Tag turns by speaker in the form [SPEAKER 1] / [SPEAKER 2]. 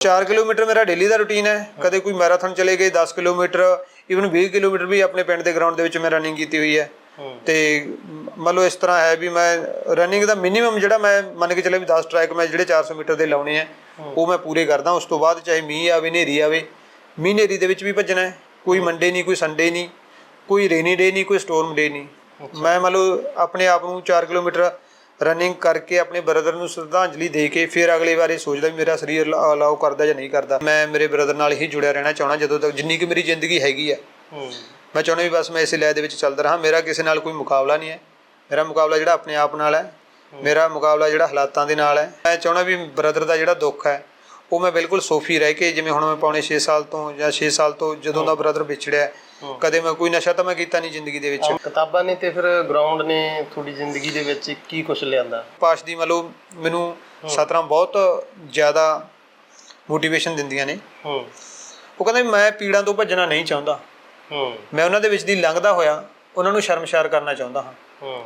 [SPEAKER 1] 4 kilometre ਮੇਰਾ daily ਦਾ routine ਹੈ। ਕਦੇ ਕੋਈ ਮੈਰਾਥਨ ਚਲੇ ਗਏ 10 ਕਿਲੋਮੀਟਰ ਇਵਨ 20 ਕਿਲੋਮੀਟਰ ਵੀ ਆਪਣੇ ਪਿੰਡ ਦੇ ਗਰਾਊਂਡ ਦੇ ਵਿੱਚ ਮੈਂ ਰਨਿੰਗ ਕੀਤੀ ਹੋਈ ਹੈ। ਤੇ ਮੰਨ ਲਓ ਇਸ ਤਰ੍ਹਾਂ ਹੈ ਵੀ ਮੈਂ ਰਨਿੰਗ ਦਾ ਮਿਨੀਮਮ ਜਿਹੜਾ ਮੈਂ ਮੰਨ ਕੇ ਚੱਲੇ ਵੀ 10 ਟਰੈਕ ਮੈਂ ਜਿਹੜੇ 400 ਮੀਟਰ ਦੇ ਲਾਉਣੇ ਆ ਉਹ ਮੈਂ ਪੂਰੇ ਕਰਦਾ। ਉਸ ਤੋਂ ਬਾਅਦ ਚਾਹੇ ਮੀਂਹ ਆਵੇ ਹਨੇਰੀ ਆਵੇ ਮੀਂਹ ਹਨੇਰੀ ਦੇ ਵਿੱਚ ਵੀ ਭੱਜਣਾ ਹੈ। ਕੋਈ ਮੰਡੇ ਨਹੀਂ ਕੋਈ ਸੰਡੇ ਨਹੀਂ ਕੋਈ ਰੇਨੀ ਡੇ ਨਹੀਂ ਕੋਈ ਸਟੋਰਮ ਡੇ ਨਹੀਂ। ਮੈਂ ਮੰਨ ਲਓ ਆਪਣੇ ਆਪ ਨੂੰ 4 ਕਿਲੋਮੀਟਰ ਰਨਿੰਗ ਕਰਕੇ ਆਪਣੇ ਬ੍ਰਦਰ ਨੂੰ ਸ਼ਰਧਾਂਜਲੀ ਦੇ ਕੇ ਫਿਰ ਅਗਲੇ ਵਾਰ ਸੋਚਦਾ ਵੀ ਮੇਰਾ ਸਰੀਰ ਅਲਾਉ ਕਰਦਾ ਜਾਂ ਨਹੀਂ ਕਰਦਾ। ਮੈਂ ਮੇਰੇ ਬ੍ਰਦਰ ਨਾਲ ਹੀ ਜੁੜਿਆ ਰਹਿਣਾ ਚਾਹਣਾ ਜਦੋਂ ਤੱਕ ਜਿੰਨੀ ਕਿ ਮੇਰੀ ਜ਼ਿੰਦਗੀ ਹੈਗੀ ਆ। ਮੈਂ ਚਾਹੁੰਦਾ ਵੀ ਬਸ ਮੈਂ ਇਸੇ ਲੈ ਦੇ ਵਿੱਚ ਚੱਲਦਾ ਰਹਾ। ਮੇਰਾ ਕਿਸੇ ਨਾਲ ਕੋਈ ਮੁਕਾਬਲਾ ਨਹੀਂ ਹੈ। ਮੇਰਾ ਮੁਕਾਬਲਾ ਜਿਹੜਾ ਆਪਣੇ ਆਪ ਨਾਲ ਹੈ। ਮੇਰਾ ਮੁਕਾਬਲਾ ਜਿਹੜਾ ਹਾਲਾਤਾਂ ਦੇ ਨਾਲ ਹੈ। ਮੈਂ ਚਾਹੁੰਦਾ ਵੀ ਬ੍ਰਦਰ ਦਾ ਜਿਹੜਾ ਦੁੱਖ ਹੈ ਉਹ ਮੈਂ ਬਿਲਕੁਲ ਸੋਫੀ ਰਹਿ ਕੇ ਜਿਵੇਂ ਹੁਣ ਮੈਂ ਪੌਣੇ 6 ਸਾਲ ਤੋਂ ਜਾਂ 6 ਸਾਲ ਤੋਂ ਜਦੋਂ ਦਾ ਬ੍ਰਦਰ ਵਿਛੜਿਆ ਕਦੇ ਮੈਂ ਕੋਈ ਨਸ਼ਾ ਤਾਂ ਮੈਂ ਕੀਤਾ ਨਹੀਂ ਜ਼ਿੰਦਗੀ ਦੇ ਵਿੱਚ।
[SPEAKER 2] ਕਿਤਾਬਾਂ ਨੇ ਤੇ ਫਿਰ ਗਰਾਊਂਡ ਨੇ ਤੁਹਾਡੀ ਜ਼ਿੰਦਗੀ ਦੇ ਵਿੱਚ ਕੀ ਕੁਝ ਲਿਆਂਦਾ?
[SPEAKER 1] ਪਾਸ਼ ਦੀ ਮਤਲਬ ਮੈਨੂੰ ਸਤਰਾਂ ਬਹੁਤ ਜ਼ਿਆਦਾ ਮੋਟੀਵੇਸ਼ਨ ਦਿੰਦੀਆਂ ਨੇ। ਉਹ ਕਹਿੰਦੇ ਮੈਂ ਪੀੜਾਂ ਤੋਂ ਭੱਜਣਾ ਨਹੀਂ ਚਾਹੁੰਦਾ। ਮੈਂ ਉਹਨਾਂ ਦੇ ਵਿੱਚ ਦੀ ਲੰਘਦਾ ਹੋਇਆ ਉਹਨਾਂ ਨੂੰ ਸ਼ਰਮਸ਼ਾਰ ਕਰਨਾ ਚਾਹੁੰਦਾ
[SPEAKER 2] ਹੂੰ।